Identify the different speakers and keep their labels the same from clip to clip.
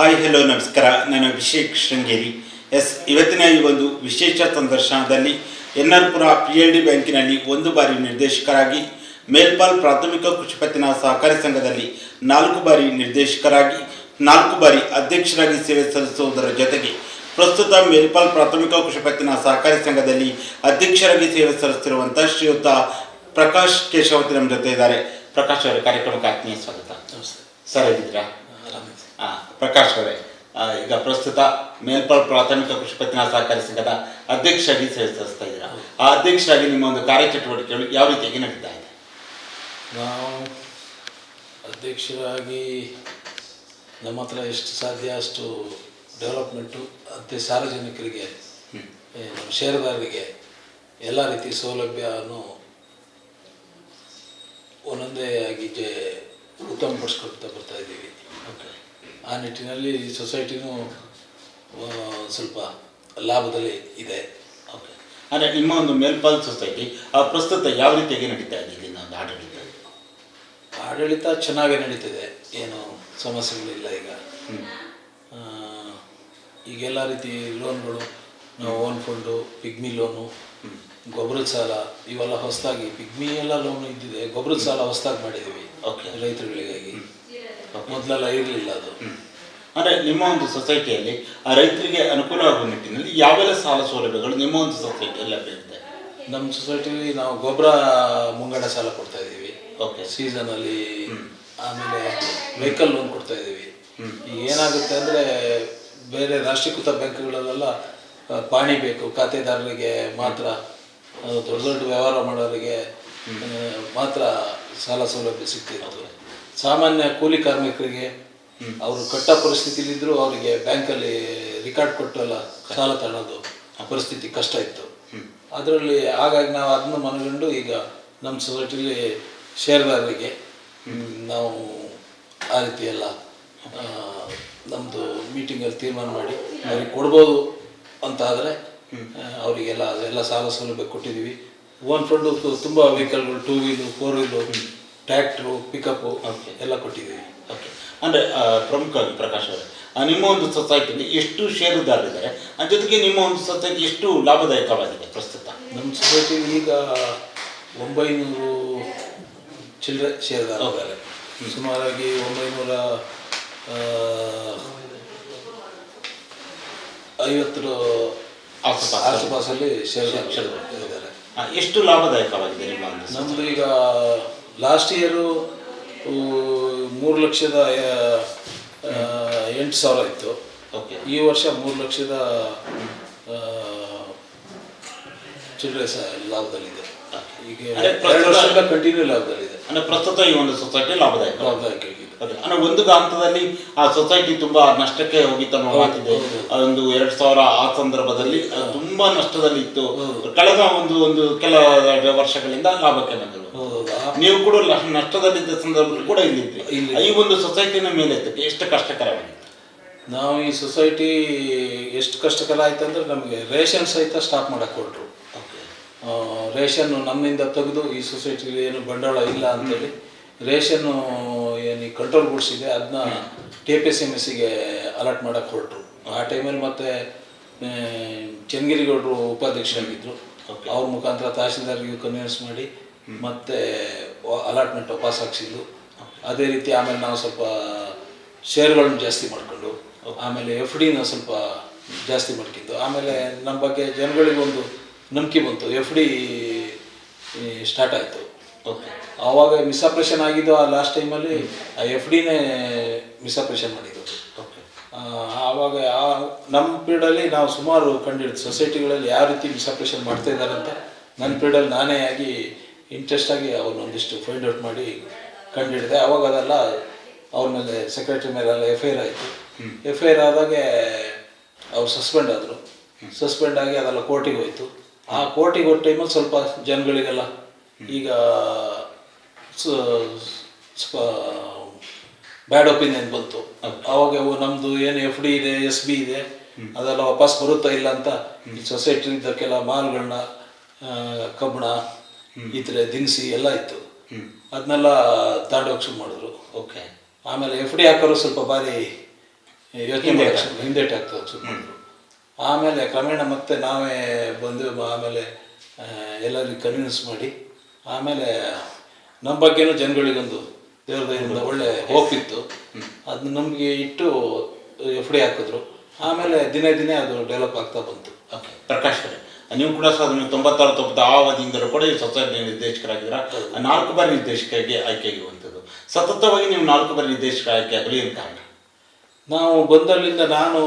Speaker 1: Hi hello ನಮಸ್ಕಾರ. ನಾನು Abhishek Sringeri. S ಇವತ್ತಿನ ಈ ಒಂದು ವಿಶೇಷ ಸಂದರ್ಶನದಲ್ಲಿ N R Pura P L D ಬ್ಯಾಂಕಿನಲ್ಲಿ ಒಂದು ಬಾರಿ ನಿರ್ದೇಶಕರಾಗಿ ಮೇಲ್ಪಾಲ್ ಪ್ರಾಥಮಿಕ ಕೃಷಿ ಪತ್ತಿನ ಸಹಕಾರಿ ಸಂಘದಲ್ಲಿ ನಾಲ್ಕು ಬಾರಿ ನಿರ್ದೇಶಕರಾಗಿ ನಾಲ್ಕು ಬಾರಿ ಅಧ್ಯಕ್ಷರಾಗಿ ಸೇವೆ ಸಲ್ಲಿಸುವುದರ ಜೊತೆಗೆ ಪ್ರಸ್ತುತ ಮೇಲ್ಪಾಲ್ ಪ್ರಾಥಮಿಕ ಕೃಷಿ ಪತ್ತಿನ ಸಹಕಾರಿ ಸಂಘದಲ್ಲಿ ಅಧ್ಯಕ್ಷರಾಗಿ ಸೇವೆ ಸಲ್ಲಿಸುತ್ತಿರುವಂಥ ಶ್ರೀಯುತ ಪ್ರಕಾಶ್ ಕೇಶವತಿ ನಮ್ಮ ಜೊತೆ ಇದ್ದಾರೆ. ಪ್ರಕಾಶ್ ಅವರ ಕಾರ್ಯಕ್ರಮಕ್ಕೆ ಆತ್ಮೀಯ ಸ್ವಾಗತ.
Speaker 2: ನಮಸ್ತೆ.
Speaker 1: ಸರ್ ಇದ್ದೀರಾ ಹಾಂ. ಪ್ರಕಾಶ್ ಅವರೇ. ಈಗ ಪ್ರಸ್ತುತ ಮೇಲ್ಪಾಲ್ ಪ್ರಾಥಮಿಕ ಕೃಷಿ ಪತ್ತಿನ ಸಹಕಾರಿ ಸಂಘದ ಅಧ್ಯಕ್ಷರಾಗಿ ಸೇವಿಸ್ತಾ ಇದ್ದೀರಾ. ಆ ಅಧ್ಯಕ್ಷರಾಗಿ ನಿಮ್ಮ ಒಂದು ಕಾರ್ಯಚಟುವಟಿಕೆಗಳು ಯಾವ ರೀತಿಯಾಗಿ ನಡೀತಾ ಇದೆ?
Speaker 2: ನಾವು ಅಧ್ಯಕ್ಷರಾಗಿ ನಮ್ಮ ಹತ್ರ ಎಷ್ಟು ಸಾಧ್ಯ ಅಷ್ಟು ಡೆವಲಪ್ಮೆಂಟು ಮತ್ತು ಸಾರ್ವಜನಿಕರಿಗೆ ನಮ್ಮ ಷೇರುದಾರರಿಗೆ ಎಲ್ಲ ರೀತಿ ಸೌಲಭ್ಯವನ್ನು ಒಂದೊಂದೇ ಆಗಿ ಜೆ ಉತ್ತಮಪಡಿಸ್ಕೊಳ್ತಾ ಬರ್ತಾ ಇದ್ದೀವಿ. ಆ ನಿಟ್ಟಿನಲ್ಲಿ ಸೊಸೈಟಿನೂ ಸ್ವಲ್ಪ ಲಾಭದಲ್ಲಿ ಇದೆ.
Speaker 1: ಓಕೆ ಅಂದರೆ ನಿಮ್ಮ ಒಂದು ಮೇಲ್ಪಾಲ್ ಸೊಸೈಟಿ ಆ ಪ್ರಸ್ತುತ ಯಾವ ರೀತಿಯಾಗಿ ನಡೀತಾ ಇದೆ ಇಲ್ಲಿನ ಒಂದು ಆಡಳಿತ?
Speaker 2: ಆಡಳಿತ ಚೆನ್ನಾಗೇ ನಡೀತಿದೆ. ಏನು ಸಮಸ್ಯೆಗಳಿಲ್ಲ ಈಗ. ಈಗೆಲ್ಲ ರೀತಿ ಲೋನ್ಗಳು ನಾವು ಓನ್ ಫಂಡು ಪಿಗ್ಮಿ ಲೋನು ಗೊಬ್ಬರದ ಸಾಲ ಇವೆಲ್ಲ ಹೊಸದಾಗಿ ಪಿಗ್ಮಿ ಎಲ್ಲ ಲೋನು ಇದ್ದಿದೆ. ಗೊಬ್ಬರದ ಸಾಲ ಹೊಸದಾಗಿ ಮಾಡಿದ್ದೀವಿ
Speaker 1: ಓಕೆ
Speaker 2: ರೈತರುಗಳಿಗಾಗಿ. ಮೊದಲೆಲ್ಲ ಇರಲಿಲ್ಲ ಅದು.
Speaker 1: ಅಂದರೆ ನಿಮ್ಮ ಒಂದು ಸೊಸೈಟಿಯಲ್ಲಿ ಆ ರೈತರಿಗೆ ಅನುಕೂಲ ಆಗುವ ನಿಟ್ಟಿನಲ್ಲಿ ಯಾವೆಲ್ಲ ಸಾಲ ಸೌಲಭ್ಯಗಳು ನಿಮ್ಮ ಒಂದು ಸೊಸೈಟಿಯಲ್ಲಿ ಲಭ್ಯವಿದೆ?
Speaker 2: ನಮ್ಮ ಸೊಸೈಟಿಯಲ್ಲಿ ನಾವು ಗೊಬ್ಬರ ಮುಂಗಡ ಸಾಲ ಕೊಡ್ತಾ ಇದ್ದೀವಿ.
Speaker 1: ಓಕೆ
Speaker 2: ಸೀಸನಲ್ಲಿ ಆಮೇಲೆ ವೆಹಿಕಲ್ ಲೋನ್ ಕೊಡ್ತಾ ಇದ್ದೀವಿ. ಈಗ ಏನಾಗುತ್ತೆ ಅಂದರೆ ಬೇರೆ ರಾಷ್ಟ್ರೀಕೃತ ಬ್ಯಾಂಕ್ಗಳಲ್ಲೆಲ್ಲ ಪಾಣಿ ಬೇಕು ಖಾತೆದಾರರಿಗೆ ಮಾತ್ರ ದೊಡ್ಡ ದೊಡ್ಡ ವ್ಯವಹಾರ ಮಾಡೋರಿಗೆ ಮಾತ್ರ ಸಾಲ ಸೌಲಭ್ಯ ಸಿಗ್ತಿತ್ತು ಸಾಮಾನ್ಯ ಕೂಲಿ ಕಾರ್ಮಿಕರಿಗೆ ಅವರು ಕಟ್ಟ ಪರಿಸ್ಥಿತಿಲಿದ್ದರೂ ಅವರಿಗೆ ಬ್ಯಾಂಕಲ್ಲಿ ರಿಕಾರ್ಡ್ ಕೊಟ್ಟೆಲ್ಲ, ಸಾಲ ತಗೊಳ್ಳೋದು ಆ ಪರಿಸ್ಥಿತಿ ಕಷ್ಟ ಇತ್ತು. ಅದರಲ್ಲಿ ಹಾಗಾಗಿ ನಾವು ಅದನ್ನು ಮನಗಂಡು ಈಗ ನಮ್ಮ ಸೊಸೈಟಿಲಿ ಷೇರ್ದಾರರಿಗೆ ನಾವು ಆ ರೀತಿ ಎಲ್ಲ ನಮ್ಮದು ಮೀಟಿಂಗಲ್ಲಿ ತೀರ್ಮಾನ ಮಾಡಿ ಅವ್ರಿಗೆ ಕೊಡ್ಬೋದು ಅಂತ ಆದರೆ ಅವರಿಗೆಲ್ಲ ಅದೆಲ್ಲ ಸಾಲ ಸೌಲಭ್ಯ ಕೊಟ್ಟಿದ್ದೀವಿ. ಓನ್ ಫಂಡು ತುಂಬ ವೆಹಿಕಲ್ಗಳು two wheel four wheel tractor pickup
Speaker 1: okay
Speaker 2: ಎಲ್ಲ ಕೊಟ್ಟಿದ್ದೀವಿ.
Speaker 1: ಓಕೆ ಅಂದರೆ ಪ್ರಮುಖವಾಗಿ ಪ್ರಕಾಶ್ ಅವರೇ ನಿಮ್ಮ ಒಂದು ಸೊಸೈಟಿಲಿ ಎಷ್ಟು ಷೇರುದಾರರಿದ್ದಾರೆ ಅದ್ರ ಜೊತೆಗೆ ನಿಮ್ಮ ಒಂದು ಸೊಸೈಟಿ ಎಷ್ಟು ಲಾಭದಾಯಕವಾಗಿದೆ ಪ್ರಸ್ತುತ?
Speaker 2: ನಮ್ಮ ಸೊಸೈಟಿ ಈಗ ಒಂಬೈನೂರು ಚಿಲ್ಲರೆ ಷೇರುದಾರರಿದ್ದಾರೆ ಸುಮಾರಾಗಿ ಒಂಬೈನೂರ ಐವತ್ತು ಐವತ್ತರ
Speaker 1: ಆಸುಪಾಸು.
Speaker 2: ಆಸುಪಾಸಲ್ಲಿ ಷೇರುದಾರರು. ಇದ್ದಾರೆ.
Speaker 1: ಎಷ್ಟು ಲಾಭದಾಯಕವಾಗಿದೆ ನಿಮ್ಮ?
Speaker 2: ನಮ್ಮದು ಈಗ ಲಾಸ್ಟ್ ಇಯರು ಮೂರು ಲಕ್ಷದ ಎಂಟು ಸಾವಿರ ಇತ್ತು.
Speaker 1: ಓಕೆ
Speaker 2: ಈ ವರ್ಷ ಮೂರು ಲಕ್ಷದ ಚಿಲ್ಡ್ರೆಸ್ ಚಿಲ್ಲರೆ ಲಾಭದಲ್ಲಿದೆ. ಈಗ ಎರಡು ವರ್ಷದಿಂದ ಕಂಟಿನ್ಯೂ ಲಾಭದಲ್ಲಿದೆ.
Speaker 1: ಅಂದರೆ ಪ್ರಸ್ತುತ ಈ ಒಂದು ಸೊಸೈಟಿ ಲಾಭದಾಯಕ.
Speaker 2: ಲಾಭದಾಯಕ ಆಗಿದೆ
Speaker 1: ಅಂದ್ರೆ ಒಂದು ಹಂತದಲ್ಲಿ ಆ ಸೊಸೈಟಿ ತುಂಬಾ ನಷ್ಟಕ್ಕೆ ಹೋಗಿತ್ತು ಅನ್ನೋ ಮಾತಿದೆ. ಅದೊಂದು ಎರಡ್ ಸಾವಿರ ಆ ಸಂದರ್ಭದಲ್ಲಿ ಅದು ತುಂಬಾ ನಷ್ಟದಲ್ಲಿ ಇತ್ತು ಕಳೆದ ಒಂದು ಒಂದು ಕೆಲ ವರ್ಷಗಳಿಂದ ಲಾಭಕ್ಕೆ ಬಂದರು. ನೀವು ಕೂಡ ನಷ್ಟದಲ್ಲಿದ್ದ ಸಂದರ್ಭದಲ್ಲಿ ಕೂಡ ಇಲ್ಲಿದ್ರಿ
Speaker 2: ಇಲ್ಲಿ.
Speaker 1: ಈ ಒಂದು ಸೊಸೈಟಿನ ಮೇಲೆ ಎಷ್ಟು ಕಷ್ಟಕರವಾಗಿತ್ತು
Speaker 2: ನಾವು ಈ ಸೊಸೈಟಿ ಎಷ್ಟು ಕಷ್ಟಕರ ಆಯ್ತು ಅಂದ್ರೆ ನಮಗೆ ರೇಷನ್ ಸಹಿತ ಸ್ಟಾಪ್ ಮಾಡಕ್ಕೆ ಕೊಟ್ಟರು ರೇಷನ್ನು ನಮ್ಮಿಂದ ತೆಗೆದು ಈ ಸೊಸೈಟಿಲಿ ಏನು ಬಂಡವಾಳ ಇಲ್ಲ ಅಂತೇಳಿ ರೇಷನ್ನು ಏನು ಈ ಕಂಟ್ರೋಲ್ ಗೂಡ್ಸ್ ಇದೆ ಅದನ್ನ ಟಿ ಪಿ ಎಸ್ ಎಂ ಎಸ್ಸಿಗೆ ಅಲಾಟ್ ಮಾಡೋಕ್ಕೆ ಹೊರಟರು ಆ ಟೈಮಲ್ಲಿ ಮತ್ತೆ ಚನ್ನಗಿರಿಗೌಡರು ಉಪಾಧ್ಯಕ್ಷರಾಗಿದ್ದರು ಅವ್ರ ಮುಖಾಂತರ ತಹಸೀಲ್ದಾರ್ಗೆ ಕನ್ವಿನ್ಸ್ ಮಾಡಿ ಮತ್ತೆ ಅಲಾಟ್ಮೆಂಟ್ ವಾಪಸ್ ಹಾಕ್ಸಿದ್ದು ಅದೇ ರೀತಿ ಆಮೇಲೆ ನಾವು ಸ್ವಲ್ಪ ಶೇರ್ಗಳನ್ನ ಜಾಸ್ತಿ ಮಾಡಿಕೊಂಡು ಆಮೇಲೆ ಎಫ್ ಡಿನ ಸ್ವಲ್ಪ ಜಾಸ್ತಿ ಮಾಡ್ಕಿದ್ದು ಆಮೇಲೆ ನಮ್ಮ ಬಗ್ಗೆ ಜನಗಳಿಗೊಂದು ನಂಬಿಕೆ ಬಂತು. ಎಫ್ ಡಿ ಸ್ಟಾರ್ಟ್ ಆಯಿತು. ಆವಾಗ ಮಿಸ್ಆಪ್ರೇಷನ್ ಆಗಿದ್ದು ಆ ಲಾಸ್ಟ್ ಟೈಮಲ್ಲಿ ಆ ಎಫ್ ಡಿನೇ ಮಿಸ್ಅಪ್ರೇಷನ್ ಮಾಡಿದ್ದು ಆವಾಗ ಆ ನಮ್ಮ ಪೀರಿಯಡಲ್ಲಿ ನಾವು ಸುಮಾರು ಕಂಡಿಡಿದ್ದು ಸೊಸೈಟಿಗಳಲ್ಲಿ ಯಾವ ರೀತಿ ಮಿಸ್ಅಪ್ರೇಷನ್ ಮಾಡ್ತಾ ಇದ್ದಾರೆ ಅಂತ ನನ್ನ ಪೀರಿಯಡಲ್ಲಿ ನಾನೇ ಆಗಿ ಇಂಟ್ರೆಸ್ಟ್ ಆಗಿ ಅವ್ರನ್ನೊಂದಿಷ್ಟು ಫೈಂಡ್ ಔಟ್ ಮಾಡಿ ಕಂಡಿಡಿದೆ. ಅವಾಗ ಅದೆಲ್ಲ ಅವ್ರ ಮೇಲೆ ಸೆಕ್ರೆಟರಿ ಮೇಲೆ ಎಲ್ಲ ಎಫ್ ಐ ಆರ್ ಆಯಿತು. ಎಫ್ ಐ ಆರ್ ಆದಾಗೆ ಅವ್ರು ಸಸ್ಪೆಂಡ್ ಆದರು. ಸಸ್ಪೆಂಡ್ ಆಗಿ ಅದೆಲ್ಲ ಕೋರ್ಟಿಗೆ ಹೋಯಿತು. ಆ ಕೋರ್ಟಿಗೆ ಹೋದ ಟೈಮಲ್ಲಿ ಸ್ವಲ್ಪ ಜನಗಳಿಗೆಲ್ಲ ಈಗ ಬ್ಯಾಡ್ ಒಪಿನಿಯನ್ ಬಂತು. ಅವಾಗ ನಮ್ದು ನಮ್ಮದು ಏನು ಎಫ್ ಡಿ ಇದೆ ಎಸ್ ಬಿ ಇದೆ ಅದೆಲ್ಲ ವಾಪಸ್ ಬರುತ್ತಾ ಇಲ್ಲ ಅಂತ ಈ ಸೊಸೈಟಿ ಇದ್ದಕ್ಕೆಲ್ಲ ಮಾಲ್ಗಳನ್ನ ಕಬ್ಬಣ ಈ ಥರ ದಿನಸಿ ಎಲ್ಲ ಇತ್ತು. ಅದನ್ನೆಲ್ಲ ಶುರು ಮಾಡಿದ್ರು.
Speaker 1: ಓಕೆ
Speaker 2: ಆಮೇಲೆ ಎಫ್ ಡಿ ಹಾಕೋರು ಸ್ವಲ್ಪ ಬಾರಿ ಯೋಚನೆ ಮಾಡಕ್ಕೆ ಹಿಂದೇಟು ಆಗ್ತದೆ ಶುರು ಮಾಡಿದ್ರು. ಆಮೇಲೆ ಕ್ರಮೇಣ ಮತ್ತೆ ನಾವೇ ಬಂದು ಆಮೇಲೆ ಎಲ್ಲರಿಗೂ ಕನ್ವಿನ್ಸ್ ಮಾಡಿ ಆಮೇಲೆ ನಮ್ಮ ಬಗ್ಗೆನೂ ಜನಗಳಿಗೊಂದು ದೇವ್ರದಿಂದ ಒಳ್ಳೆ ಹೋಪ್ ಇತ್ತು. ಅದನ್ನ ನಮಗೆ ಇಟ್ಟು ಎಫ್ ಡಿ ಹಾಕಿದ್ರು. ಆಮೇಲೆ ದಿನೇ ದಿನೇ ಅದು ಡೆವಲಪ್ ಆಗ್ತಾ ಬಂತು.
Speaker 1: ಓಕೆ ಪ್ರಕಾಶ್ ಅವರೇ ನೀವು ಕೂಡ ಸಹ ನೀವು ತೊಂಬತ್ತಾರು ತೊಂಬತ್ತು ಆ ಅವಧಿಯಿಂದಲೂ ಕೂಡ ಈ ಸೊಸೈಟಿ ನಿರ್ದೇಶಕರಾಗಿದ್ದೀರ? ನಾಲ್ಕು ಬಾರಿ ನಿರ್ದೇಶಕರಿಗೆ ಆಯ್ಕೆಯಾಗುವಂಥದ್ದು ಸತತವಾಗಿ ನೀವು ನಾಲ್ಕು ಬಾರಿ ನಿರ್ದೇಶಕ ಆಯ್ಕೆ ಆಗಲಿ ಏನು ಕಾರಣ?
Speaker 2: ನಾವು ಬಂದಲ್ಲಿಂದ ನಾನು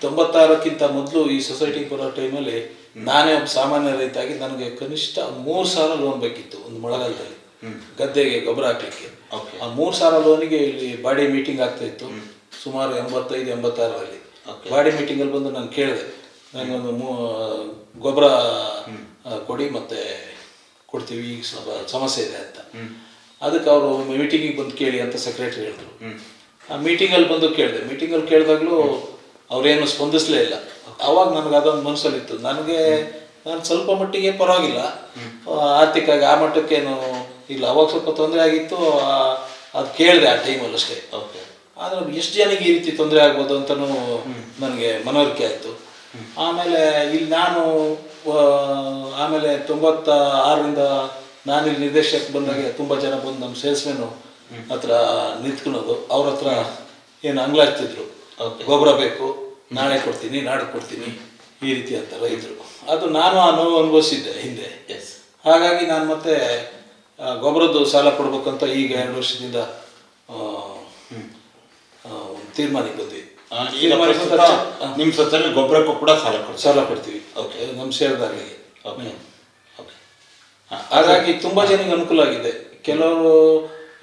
Speaker 2: ತೊಂಬತ್ತಾರಕ್ಕಿಂತ ಮೊದಲು ಈ ಸೊಸೈಟಿಗೆ ಬರೋ ಟೈಮಲ್ಲಿ ನಾನೇ ಒಬ್ಬ ಸಾಮಾನ್ಯ ರೈತಾಗಿ ನನಗೆ ಕನಿಷ್ಠ ಮೂರು ಸಾವಿರ ಲೋನ್ ಬೇಕಿತ್ತು ಒಂದು ಮಳೆಗಾಲದಲ್ಲಿ. ಗದ್ದೆಗೆ ಗೊಬ್ಬರ ಹಾಕ್ಲಿಕ್ಕೆ. ಆ ಮೂರು ಸಾವಿರ ಲೋನಿಗೆ ಇಲ್ಲಿ ಬಾಡಿ ಮೀಟಿಂಗ್ ಆಗ್ತಾ ಇತ್ತು. ಸುಮಾರು ಎಂಬತ್ತೈದು ಎಂಬತ್ತಾರರಲ್ಲಿ
Speaker 1: ಬಾಡಿ
Speaker 2: ಬಾಡಿ ಮೀಟಿಂಗಲ್ಲಿ ಬಂದು ನಾನು ಕೇಳಿದೆ. ನನಗೊಂದು ಮೂ ಗೊಬ್ಬರ ಕೊಡಿ ಮತ್ತೆ ಕೊಡ್ತೀವಿ ಈಗ ಸ್ವಲ್ಪ ಸಮಸ್ಯೆ ಇದೆ ಅಂತ. ಅದಕ್ಕೆ ಅವರು ಮೀಟಿಂಗಿಗೆ ಬಂದು ಕೇಳಿ ಅಂತ ಸೆಕ್ರೆಟರಿ ಹೇಳಿದ್ರು. ಆ ಮೀಟಿಂಗಲ್ಲಿ ಬಂದು ಕೇಳಿದೆ. ಮೀಟಿಂಗಲ್ಲಿ ಕೇಳಿದಾಗಲೂ ಅವ್ರೇನು ಸ್ಪಂದಿಸ್ಲೇ ಇಲ್ಲ. ಅವಾಗ ನನಗೆ ಅದೊಂದು ಮನಸ್ಸಲ್ಲಿತ್ತು ನನಗೆ ನಾನು ಸ್ವಲ್ಪ ಮಟ್ಟಿಗೆ ಪರವಾಗಿಲ್ಲ. ಆರ್ಥಿಕವಾಗಿ ಆ ಮಟ್ಟಕ್ಕೇನು ಇಲ್ಲ. ಅವಾಗ ಸ್ವಲ್ಪ ತೊಂದರೆ ಆಗಿತ್ತು. ಅದು ಕೇಳಿದೆ ಆ ಟೈಮಲ್ಲಿ ಅಷ್ಟೇ ಆದರೆ ಎಷ್ಟು ಜನಕ್ಕೆ ಈ ರೀತಿ ತೊಂದರೆ ಆಗ್ಬೋದು ಅಂತಲೂ ನನಗೆ ಮನವರಿಕೆ ಆಯಿತು. ಆಮೇಲೆ ಇಲ್ಲಿ ನಾನು ಆಮೇಲೆ ತೊಂಬತ್ತ ಆರರಿಂದ ನಾನು ಇಲ್ಲಿ ನಿರ್ದೇಶಕ ಬಂದಾಗ ತುಂಬ ಜನ ಬಂದು ನಮ್ಮ ಸೇಲ್ಸ್ಮೆನು ಹತ್ರ ನಿಂತ್ಕೊಳೋದು ಅವ್ರ ಹತ್ರ ಏನು ಅಂಗ್ಲಾಗ್ತಿದ್ರು. ಗೊಬ್ಬರ ಬೇಕು ನಾಳೆ ಕೊಡ್ತೀನಿ ನಾಡು ಕೊಡ್ತೀನಿ ಈ ರೀತಿ ಅಂತ ರೈತರು ಅದು ನಾನು ಆ ನೋವು ಅನುಭವಿಸಿದ್ದೆ ಹಿಂದೆ.
Speaker 1: ಎಸ್
Speaker 2: ಹಾಗಾಗಿ ನಾನು ಮತ್ತೆ ಗೊಬ್ಬರದ್ದು ಸಾಲ ಕೊಡ್ಬೇಕಂತ ಈಗ ಎರಡು ವರ್ಷದಿಂದ ತೀರ್ಮಾನಕ್ಕೆ ಬಂದ್ವಿ.
Speaker 1: ನಿಮ್ಮ ಸತ್ತಲ್ಲಿ ಗೊಬ್ಬರಕ್ಕೂ ಕೂಡ ಸಾಲ ಕೊಡ್ತೀವಿ.
Speaker 2: ಸಾಲ ಕೊಡ್ತೀವಿ.
Speaker 1: ಓಕೆ
Speaker 2: ನಮ್ಮ ಸೇರಿದಾಗಲಿ
Speaker 1: ಓಕೆ ಓಕೆ
Speaker 2: ಹಾಗಾಗಿ ತುಂಬ ಜನಕ್ಕೆ ಅನುಕೂಲ ಆಗಿದೆ. ಕೆಲವರು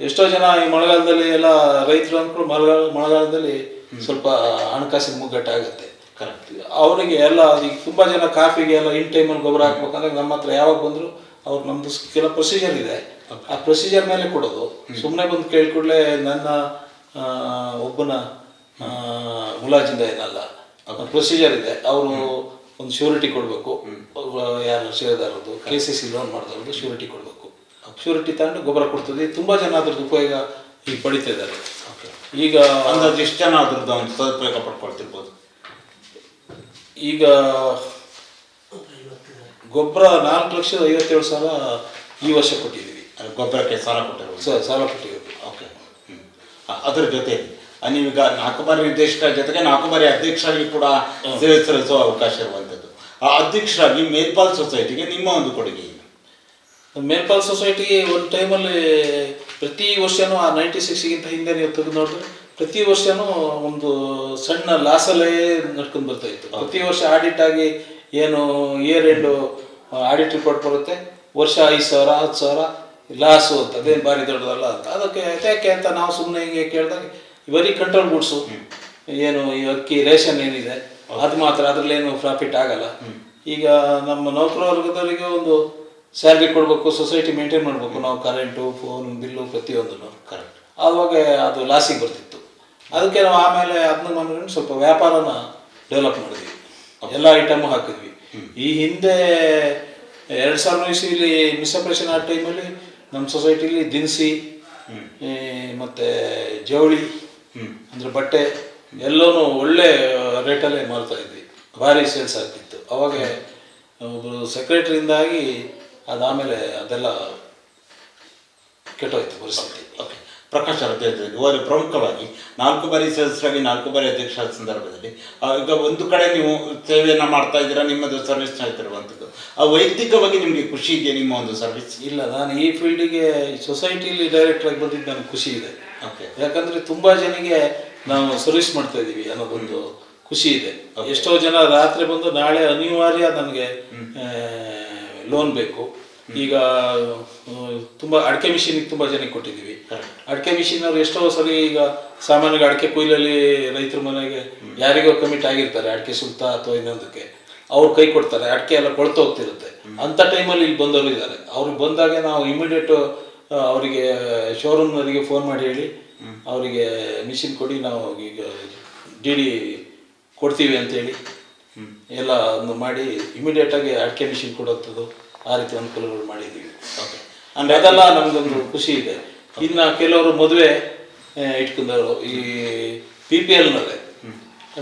Speaker 2: ಎಷ್ಟೋ ಜನ ಈ ಮಳೆಗಾಲದಲ್ಲಿ ಎಲ್ಲ ರೈತರು ಅಂದ್ಕೊಂಡು ಮಳೆಗಾಲ ಮಳೆಗಾಲದಲ್ಲಿ ಸ್ವಲ್ಪ ಹಣಕಾಸಿನ ಮುಗ್ಗಟ್ಟಾಗುತ್ತೆ.
Speaker 1: ಕರೆಕ್ಟ್
Speaker 2: ಅವರಿಗೆ ಎಲ್ಲ ಈಗ ತುಂಬ ಜನ ಕಾಫಿಗೆ ಎಲ್ಲ ಇನ್ ಟೈಮಲ್ಲಿ ಗೊಬ್ಬರ ಹಾಕ್ಬೇಕಂದ್ರೆ ನಮ್ಮ ಹತ್ರ ಯಾವಾಗ ಬಂದರೂ ಅವ್ರು ನಮ್ಮದು ಕೆಲವು ಪ್ರೊಸೀಜರ್ ಇದೆ. ಆ ಪ್ರೊಸೀಜರ್ ಮೇಲೆ ಕೊಡೋದು. ಸುಮ್ಮನೆ ಬಂದು ಕೇಳಿಕೊಡ್ಲೆ ನನ್ನ ಒಬ್ಬನ ಮುಲಾಜಿಂದ ಏನಲ್ಲ. ಪ್ರೊಸೀಜರ್ ಇದೆ. ಅವರು ಒಂದು ಶ್ಯೂರಿಟಿ ಕೊಡಬೇಕು. ಯಾರು ಸೇರಿದಾರದು ಕೆ ಸಿ ಸಿ ಲೋನ್ ಮಾಡಿದವ್ರದ್ದು ಶ್ಯೂರಿಟಿ ಕೊಡಬೇಕು. ಶ್ಯೂರಿಟಿ ತಗೊಂಡು ಗೊಬ್ಬರ ಕೊಡ್ತದೆ. ತುಂಬ ಜನ ಅದ್ರದ್ದು ಉಪಯೋಗ ಈಗ ಪಡಿತಾ ಇದ್ದಾರೆ. ಈಗ
Speaker 1: ಅಂದಾಜು ಎಷ್ಟು ಜನ ಅದ್ರದ್ದು ಒಂದು ಸದುಪಯೋಗ ಪಡ್ಕೊಳ್ತಿರ್ಬೋದು?
Speaker 2: ಈಗ ಗೊಬ್ಬರ ನಾಲ್ಕು ಲಕ್ಷದ ಐವತ್ತೇಳು ಸಾವಿರ ಈ ವರ್ಷ ಕೊಟ್ಟಿದ್ದೀವಿ.
Speaker 1: ಅದು ಗೊಬ್ಬರಕ್ಕೆ ಸಾಲ ಕೊಟ್ಟಿರೋದು
Speaker 2: ಸರ್ ಸಾಲ ಕೊಟ್ಟಿದ್ದೀವಿ.
Speaker 1: ಓಕೆ ಅದರ ಜೊತೆ ನೀವೀಗ ನಾಲ್ಕು ಬಾರಿ ನಿರ್ದೇಶಕರ ಜೊತೆಗೆ ನಾಲ್ಕು ಬಾರಿ ಅಧ್ಯಕ್ಷರಾಗಿ ಕೂಡ ಸೇವೆ ಸಲ್ಲಿಸುವ ಅವಕಾಶ ಇರುವಂಥದ್ದು. ಆ ಅಧ್ಯಕ್ಷರಾಗಿ ಮೇಲ್ಪಾಲ್ ಸೊಸೈಟಿಗೆ ನಿಮ್ಮ ಒಂದು ಕೊಡುಗೆ
Speaker 2: ಮೇಲ್ಪಾಲ್ ಸೊಸೈಟಿ ಒಂದು ಟೈಮಲ್ಲಿ ಪ್ರತಿ ವರ್ಷನೂ ಆ ನೈಂಟಿ ಸಿಕ್ಸ್ಗಿಂತ ಹಿಂದೆ ನೀವು ತೆಗೆದು ನೋಡಿದ್ರೆ ಪ್ರತಿ ವರ್ಷನೂ ಒಂದು ಸಣ್ಣ ಲಾಸಲ್ಲೇ ನಡ್ಕೊಂಡು ಬರ್ತಾ ಇತ್ತು. ಪ್ರತಿ ವರ್ಷ ಆಡಿಟ್ ಆಗಿ ಏನು ಇಯರ್ ಎಂಡು ಆಡಿಟ್ ರಿಪೋರ್ಟ್ ಬರುತ್ತೆ. ವರ್ಷ ಐದು ಸಾವಿರ ಹತ್ತು ಸಾವಿರ ಲಾಸು ಅಂತ. ಅದೇನು ಭಾರಿ ದೊಡ್ಡದಲ್ಲ ಅಂತ. ಅದಕ್ಕೆ ಯಾಕೆ ಅಂತ ನಾವು ಸುಮ್ಮನೆ ಹಿಂಗೆ ಕೇಳಿದಾಗ ಇವರಿ ಕಂಟ್ರೋಲ್ ಗುಡ್ಸು ಏನು ಈ ಅಕ್ಕಿ ರೇಷನ್ ಏನಿದೆ ಅದು ಮಾತ್ರ. ಅದರಲ್ಲೇನು ಪ್ರಾಫಿಟ್ ಆಗಲ್ಲ. ಈಗ ನಮ್ಮ ನೌಕರ ವರ್ಗದವರಿಗೆ ಒಂದು ಸ್ಯಾಲ್ರಿ ಕೊಡಬೇಕು ಸೊಸೈಟಿ ಮೇಂಟೈನ್ ಮಾಡಬೇಕು, ನಾವು ಕರೆಂಟು ಫೋನ್ ಬಿಲ್ಲು ಪ್ರತಿಯೊಂದನ್ನು
Speaker 1: ಕರೆಂಟ್
Speaker 2: ಆವಾಗ ಅದು ಲಾಸಿಗೆ ಬರ್ತಿತ್ತು. ಅದಕ್ಕೆ ನಾವು ಆಮೇಲೆ ಅದನ್ನ ಮಾಡ್ಕೊಂಡು ಸ್ವಲ್ಪ ವ್ಯಾಪಾರನ ಡೆವಲಪ್ ಮಾಡಿದ್ವಿ. ಎಲ್ಲ ಐಟಮು ಹಾಕಿದ್ವಿ. ಈ ಹಿಂದೆ ಎರಡು ಸಾವಿರ ಇಸ್ವಿಲಿ ಮಿಸ್ಅಪ್ರೇಷನ್ ಆ ಟೈಮಲ್ಲಿ ನಮ್ಮ ಸೊಸೈಟಿಲಿ ದಿನಸಿ ಮತ್ತು ಮತ್ತೆ ಜವಳಿ, ಅಂದರೆ ಬಟ್ಟೆ ಎಲ್ಲವೂ ಒಳ್ಳೆ ರೇಟಲ್ಲೇ ಮಾರ್ತಾ ಇದ್ವಿ. ಭಾರಿ ಸೇಲ್ಸ್ ಆಗ್ತಿತ್ತು. ಅವಾಗ ಒಬ್ಬರು ಸೆಕ್ರೆಟರಿಯಿಂದಾಗಿ ಅದಾದಮೇಲೆ ಅದೆಲ್ಲ ಕೆಟ್ಟೋಯ್ತು ಪರಿಸ್ಥಿತಿ.
Speaker 1: ಓಕೆ ಪ್ರಕಾಶ್ ಅವರ ಪ್ರಮುಖವಾಗಿ ನಾಲ್ಕು ಬಾರಿ ಸದಸ್ಯರಾಗಿ ನಾಲ್ಕು ಬಾರಿ ಅಧ್ಯಕ್ಷರಾದ ಸಂದರ್ಭದಲ್ಲಿ ಆ, ಈಗ ಒಂದು ಕಡೆ ನೀವು ಸೇವೆಯನ್ನು ಮಾಡ್ತಾ ಇದ್ದೀರಾ ನಿಮ್ಮದು ಸರ್ವಿಸ್ ಮಾಡ್ತಿರುವಂಥದ್ದು ಆ ವೈಯಕ್ತಿಕವಾಗಿ ನಿಮಗೆ ಖುಷಿ ಇದೆ ನಿಮ್ಮ ಒಂದು ಸರ್ವಿಸ್
Speaker 2: ಇಲ್ಲ ನಾನು ಈ ಫೀಲ್ಡಿಗೆ ಸೊಸೈಟಿಲಿ ಡೈರೆಕ್ಟ್ರಾಗಿ ಬಂದಿದ್ದು ನನಗೆ ಖುಷಿ ಇದೆ.
Speaker 1: ಓಕೆ
Speaker 2: ಯಾಕಂದರೆ ತುಂಬ ಜನಿಗೆ ನಾವು ಸರ್ವಿಸ್ ಮಾಡ್ತಾ ಇದ್ದೀವಿ ಅನ್ನೋದೊಂದು ಖುಷಿ ಇದೆ. ಎಷ್ಟೋ ಜನ ರಾತ್ರಿ ಬಂದು ನಾಳೆ ಅನಿವಾರ್ಯ ನನಗೆ ಲೋನ್ ಬೇಕು. ಈಗ ತುಂಬ ಅಡಿಕೆ ಮಿಷಿನಿಗೆ ತುಂಬ ಜನಕ್ಕೆ ಕೊಟ್ಟಿದ್ದೀವಿ. ಅಡಿಕೆ ಮಿಷಿನ್ ಅವ್ರು ಎಷ್ಟೋ ಸರಿ ಈಗ ಸಾಮಾನ್ಯವಾಗಿ ಅಡಿಕೆ ಕೊಯ್ಲಲ್ಲಿ ರೈತರ ಮನೆಗೆ ಯಾರಿಗೋ ಕಮಿಟ್ ಆಗಿರ್ತಾರೆ ಅಡಿಕೆ ಸುಲ್ತ ಅಥವಾ ಇನ್ನೊಂದಕ್ಕೆ. ಅವ್ರು ಕೈ ಕೊಡ್ತಾರೆ ಅಡಿಕೆ ಎಲ್ಲ ಕೊಳ್ತು ಹೋಗ್ತಿರುತ್ತೆ. ಅಂತ ಟೈಮಲ್ಲಿ ಇಲ್ಲಿ ಬಂದವರು ಇದ್ದಾರೆ. ಅವ್ರಿಗೆ ಬಂದಾಗ ನಾವು ಇಮಿಡಿಯೇಟ್ ಅವರಿಗೆ ಶೋರೂಮ್ನವರಿಗೆ ಫೋನ್ ಮಾಡಿ ಹೇಳಿ ಅವರಿಗೆ ಮಿಷಿನ್ ಕೊಡಿ ನಾವು ಈಗ ಡಿ ಡಿ ಕೊಡ್ತೀವಿ ಅಂತೇಳಿ ಎಲ್ಲ ಒಂದು ಮಾಡಿ ಇಮಿಡಿಯೇಟಾಗಿ ಅಡಿಕೆ ಮಿಷಿನ್ ಕೊಡುವಂಥದ್ದು ಆ ರೀತಿ ಅನುಕೂಲಗಳು ಮಾಡಿದ್ದೀವಿ.
Speaker 1: ಓಕೆ
Speaker 2: ಅಂದ್ರೆ ಅದೆಲ್ಲ ನಮ್ಗೊಂದು ಖುಷಿ ಇದೆ. ಇನ್ನ ಕೆಲವರು ಮದುವೆ ಇಟ್ಕೊಂಡವರು. ಈ ಪಿ ಪಿ ಎಲ್ನಲ್ಲೇ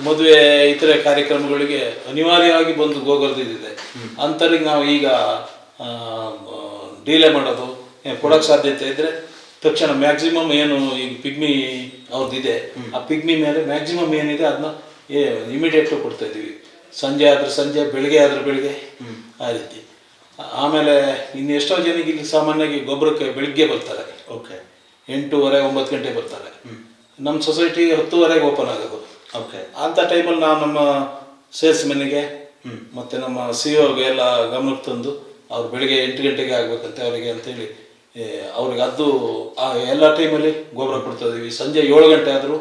Speaker 2: ಮದುವೆ ಇತರೆ ಕಾರ್ಯಕ್ರಮಗಳಿಗೆ ಅನಿವಾರ್ಯವಾಗಿ ಬಂದು ಗೋಗರ್ದಿದೆ ಅಂಥವ್ರಿಗೆ ನಾವು ಈಗ ಡೀಲೇ ಮಾಡೋದು ಏ, ಕೊಡೋಕ್ಕೆ ಸಾಧ್ಯತೆ ಇದ್ದರೆ ತಕ್ಷಣ ಮ್ಯಾಕ್ಸಿಮಮ್ ಏನು ಈಗ ಪಿಗ್ಮಿ ಅವ್ರದ್ದಿದೆ ಆ ಪಿಗ್ಮಿ ಮೇಲೆ ಮ್ಯಾಕ್ಸಿಮಮ್ ಏನಿದೆ ಅದನ್ನ ಇಮಿಡಿಯೇಟ್ ಕೊಡ್ತಾ ಇದ್ದೀವಿ. ಸಂಜೆ ಆದರೆ ಸಂಜೆ ಬೆಳಿಗ್ಗೆ ಆದರೆ ಬೆಳಿಗ್ಗೆ ಆ ರೀತಿ. ಆಮೇಲೆ ಇನ್ನು ಎಷ್ಟೋ ಜನಕ್ಕೆ ಇಲ್ಲಿ ಸಾಮಾನ್ಯವಾಗಿ ಗೊಬ್ಬರಕ್ಕೆ ಬೆಳಿಗ್ಗೆ ಬರ್ತಾರೆ.
Speaker 1: ಓಕೆ
Speaker 2: ಎಂಟೂವರೆ ಒಂಬತ್ತು ಗಂಟೆ ಬರ್ತಾರೆ. ನಮ್ಮ ಸೊಸೈಟಿ ಹತ್ತುವರೆಗೆ ಓಪನ್ ಆಗೋದು.
Speaker 1: ಓಕೆ
Speaker 2: ಅಂಥ ಟೈಮಲ್ಲಿ ನಾವು ನಮ್ಮ ಸೇಲ್ಸ್ ಸೇಲ್ಸ್ಮೆನ್ನಿಗೆ ಮತ್ತು ನಮ್ಮ ಸಿ ಒಗೆ ಎಲ್ಲ ಗಮನಕ್ಕೆ ತಂದು ಅವ್ರು ಬೆಳಿಗ್ಗೆ ಎಂಟು ಗಂಟೆಗೆ ಆಗಬೇಕಂತೆ ಅವರಿಗೆ ಅಂತೇಳಿ ಅವ್ರಿಗೆ ಅದು ಆ ಎಲ್ಲ ಟೈಮಲ್ಲಿ ಗೊಬ್ಬರ ಕೊಡ್ತಾ ಇದ್ದೀವಿ ಸಂಜೆ ಏಳು ಗಂಟೆ ಆದರೂ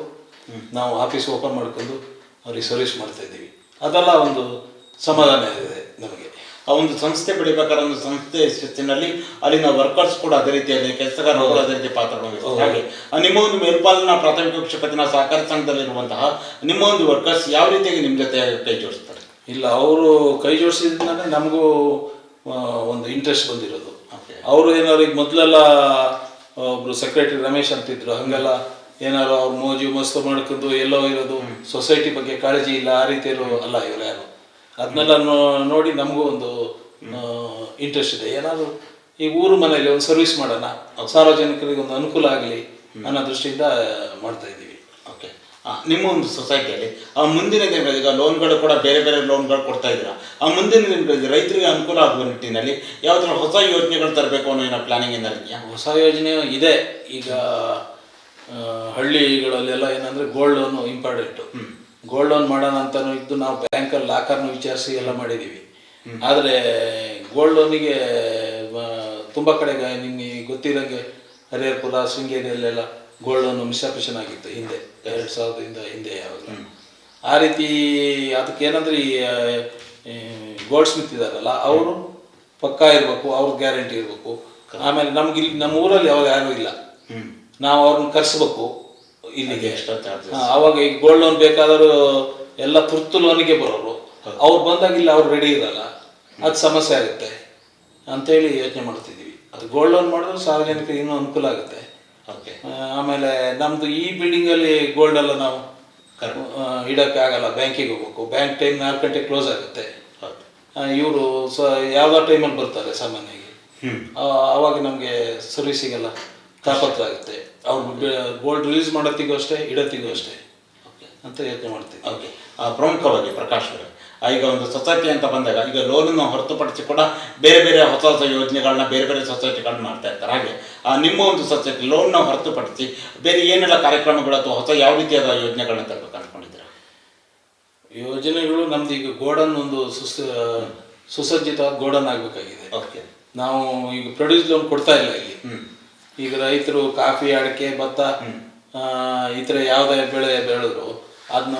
Speaker 2: ನಾವು ಆಫೀಸ್ ಓಪನ್ ಮಾಡ್ಕೊಂಡು ಅವ್ರಿಗೆ ಸರ್ವಿಸ್ ಮಾಡ್ತಾ ಇದ್ದೀವಿ ಅದೆಲ್ಲ ಒಂದು ಸಮಾಧಾನ ಇದೆ ನಮಗೆ.
Speaker 1: ಆ ಒಂದು ಸಂಸ್ಥೆ ಬೆಳಿಬೇಕಾದ್ರೆ ಒಂದು ಸಂಸ್ಥೆ ಶಿಸ್ತಿನಲ್ಲಿ ಅಲ್ಲಿನ ವರ್ಕರ್ಸ್ ಕೂಡ ಅದೇ ರೀತಿಯಲ್ಲಿ ಕೆಲಸಗಾರರು ಅದೇ ರೀತಿ ಪಾತ್ರ. ಹಾಗೆ ನಿಮ್ಮ ಒಂದು ಮೇಲ್ಪಾಲಿನ ಪ್ರಾಥಮಿಕ ಕೃಷಿ ಪತ್ತಿನ ಸಹಕಾರ ಸಂಘದಲ್ಲಿರುವಂತಹ ನಿಮ್ಮ ಒಂದು ವರ್ಕರ್ಸ್ ಯಾವ ರೀತಿಯಾಗಿ ನಿಮ್ಮ ಜೊತೆ ಕೈ ಜೋಡಿಸ್ತಾರೆ?
Speaker 2: ಇಲ್ಲ ಅವರು ಕೈ ಜೋಡಿಸಿದ್ರೆ ನಮಗೂ ಒಂದು ಇಂಟ್ರೆಸ್ಟ್ ಬಂದಿರೋದು.
Speaker 1: ಓಕೆ
Speaker 2: ಅವರು ಏನಾದ್ರು ಈಗ ಮೊದಲೆಲ್ಲ ಒಬ್ರು ಸೆಕ್ರೆಟರಿ ರಮೇಶ್ ಅಂತಿದ್ರು ಹಂಗೆಲ್ಲ ಏನಾರು ಅವ್ರು ಮೋಜು ಮಸ್ತು ಮಾಡ್ಕೊಂಡು ಎಲ್ಲೋ ಇರೋದು ಸೊಸೈಟಿ ಬಗ್ಗೆ ಕಾಳಜಿ ಇಲ್ಲ ಆ ರೀತಿ ಇರೋ ಅಲ್ಲ ಇವ್ರು ಯಾರು? ಅದನ್ನೆಲ್ಲ ನೋಡಿ ನಮಗೂ ಒಂದು ಇಂಟ್ರೆಸ್ಟ್ ಇದೆ. ಏನಾದರೂ ಈ ಊರು ಮನೆಯಲ್ಲಿ ಒಂದು ಸರ್ವಿಸ್ ಮಾಡೋಣ ಸಾರ್ವಜನಿಕರಿಗೆ ಒಂದು ಅನುಕೂಲ ಆಗಲಿ ಅನ್ನೋ ದೃಷ್ಟಿಯಿಂದ ಮಾಡ್ತಾ ಇದ್ದೀವಿ.
Speaker 1: ಓಕೆ ನಿಮ್ಮ ಒಂದು ಸೊಸೈಟಿಯಲ್ಲಿ ಆ ಮುಂದಿನ ದಿನಗಳಲ್ಲಿ ಈಗ ಲೋನ್ಗಳು ಕೂಡ ಬೇರೆ ಬೇರೆ ಲೋನ್ಗಳು ಕೊಡ್ತಾ ಇದ್ದೀರಾ? ಆ ಮುಂದಿನ ದಿನಗಳಲ್ಲಿ ರೈತರಿಗೆ ಅನುಕೂಲ ಆಗುವ ನಿಟ್ಟಿನಲ್ಲಿ ಯಾವ್ದಾದ್ರು ಹೊಸ ಯೋಜನೆಗಳು ತರಬೇಕು ಅನ್ನೋ ಏನೋ ಪ್ಲಾನಿಂಗ್ ಏನಾರು
Speaker 2: ಹೊಸ ಯೋಜನೆ ಇದೆ. ಈಗ ಹಳ್ಳಿಗಳಲ್ಲೆಲ್ಲ ಏನಂದ್ರೆ gold loan important gold loan ಮಾಡೋಣ ಅಂತಾನು ಇದ್ದು ನಾವು ಬ್ಯಾಂಕಲ್ಲಿ ಲಾಕರ್ನ ವಿಚಾರಿಸಿ ಎಲ್ಲ ಮಾಡಿದ್ದೀವಿ ಆದರೆ ಗೋಲ್ಡ್ ಲೋನಿಗೆ ತುಂಬ ಕಡೆ ನಿಮಗೆ ಗೊತ್ತಿರೋಂಗೆ ಹರಿಹರಪುರ ಶೃಂಗೇರಿಯಲ್ಲೆಲ್ಲ ಗೋಲ್ಡ್ ಲೋನ್ ಮಿಸ್ಅಪ್ರೇಷನ್ ಆಗಿತ್ತು ಹಿಂದೆ ಎರಡು ಸಾವಿರದಿಂದ ಹಿಂದೆ ಯಾವಾಗ. ಆ ರೀತಿ ಅದಕ್ಕೆ ಏನಂದ್ರೆ ಈ ಗೋಲ್ಡ್ ಸ್ಮಿತ್ ಇದಾರಲ್ಲ ಅವರು ಪಕ್ಕಾ ಇರಬೇಕು ಅವ್ರ ಗ್ಯಾರಂಟಿ ಇರಬೇಕು. ಆಮೇಲೆ ನಮ್ಗೆ ಇಲ್ಲಿ ನಮ್ಮ ಊರಲ್ಲಿ ಯಾವಾಗ ಯಾರು ಇಲ್ಲ. ನಾವು ಅವ್ರನ್ನ ಕರೆಸ್ಬೇಕು ಇಲ್ಲಿಗೆ.
Speaker 1: ಎಕ್ಸ್ಟ್ರಾ ಚಾರ್ಜಸ್
Speaker 2: ಹಾ, ಅವಾಗ ಈಗ ಗೋಲ್ಡ್ ಲೋನ್ ಬೇಕಾದರೂ ಎಲ್ಲ ತುರ್ತು ಲೋನಿಗೆ ಬರೋರು. ಅವ್ರು ಬಂದಾಗ ಇಲ್ಲಿ ಅವ್ರು ರೆಡಿ ಇರಲ್ಲ. ಅದು ಸಮಸ್ಯೆ ಆಗುತ್ತೆ. ಅಂತೇಳಿ ಯೋಚನೆ ಮಾಡ್ತಿದ್ದೀವಿ. ಅದು ಗೋಲ್ಡ್ ಲೋನ್ ಮಾಡಿದ್ರೆ ಸಾರ್ವಜನಿಕರಿಗೆ ಇನ್ನೂ ಅನುಕೂಲ ಆಗುತ್ತೆ.
Speaker 1: ಓಕೆ.
Speaker 2: ಆಮೇಲೆ ನಮ್ದು ಈ ಬಿಲ್ಡಿಂಗಲ್ಲಿ ಗೋಲ್ಡ್ ಎಲ್ಲ ನಾವು ಆ, ಇಡಕ್ಕೆ ಆಗಲ್ಲ ಬ್ಯಾಂಕಿಗೆ ಹೋಗ್ಬೇಕು. ಬ್ಯಾಂಕ್ ಟೈಮ್ ನಾಲ್ಕು ಗಂಟೆ ಕ್ಲೋಸ್ ಆಗುತ್ತೆ. ಇವರು ಸ ಯಾವ್ದೋ ಟೈಮಲ್ಲಿ ಬರ್ತಾರೆ ಸಾಮಾನ್ಯವಾಗಿ. ಆವಾಗ ನಮಗೆ ಸರ್ವಿಸಿಗೆಲ್ಲ ತಾಪತ್ರ ಆಗುತ್ತೆ ಅವ್ರು ಗೋಲ್ಡ್ ರಿಲೀಸ್ ಮಾಡೋತ್ತಿಗೂ ಅಷ್ಟೇ ಇಡತ್ತಿಗೂ ಅಷ್ಟೇ
Speaker 1: ಓಕೆ.
Speaker 2: ಅಂತ ಯೋಚನೆ ಮಾಡ್ತೀವಿ.
Speaker 1: ಓಕೆ. ಆ, ಪ್ರಮುಖವಾಗಿ ಪ್ರಕಾಶ್ ಅವರೇ. ಈಗ ಒಂದು ಸೊಸೈಟಿ ಅಂತ ಬಂದಾಗ ಈಗ ಲೋನನ್ನು ಹೊರತುಪಡಿಸಿ ಕೂಡ ಬೇರೆ ಬೇರೆ ಹೊಸ ಹೊಸ ಯೋಜನೆಗಳನ್ನ ಬೇರೆ ಬೇರೆ ಸೊಸೈಟಿಗಳನ್ನ ಮಾಡ್ತಾ ಇರ್ತಾರೆ. ಹಾಗೆ ಆ, ನಿಮ್ಮ ಒಂದು ಸೊಸೈಟಿ ಲೋನ್ನ ಹೊರತುಪಡಿಸಿ ಬೇರೆ ಏನೆಲ್ಲ ಕಾರ್ಯಕ್ರಮಗಳು ಅಥವಾ ಹೊಸ ಯಾವ ರೀತಿಯಾದ ಯೋಜನೆಗಳನ್ನ ತರಬೇಕು ಅನ್ಕೊಂಡಿದ್ದೀರಾ?
Speaker 2: ಯೋಜನೆಗಳು ನಮ್ದು ಈಗ ಗೋಡನ್ ಒಂದು ಸುಸ ಸುಸಜ್ಜಿತವಾದ ಗೋಡನ್ ಆಗಬೇಕಾಗಿದೆ.
Speaker 1: ಓಕೆ.
Speaker 2: ನಾವು ಈಗ ಪ್ರೊಡ್ಯೂಸ್ ಲೋನ್ ಕೊಡ್ತಾ ಇಲ್ಲ ಇಲ್ಲಿ. ಈಗ ರೈತರು ಕಾಫಿ ಅಡಿಕೆ ಭತ್ತ ಈ ಥರ ಯಾವುದೇ ಬೆಳೆ ಬೆಳೆದ್ರು ಅದನ್ನ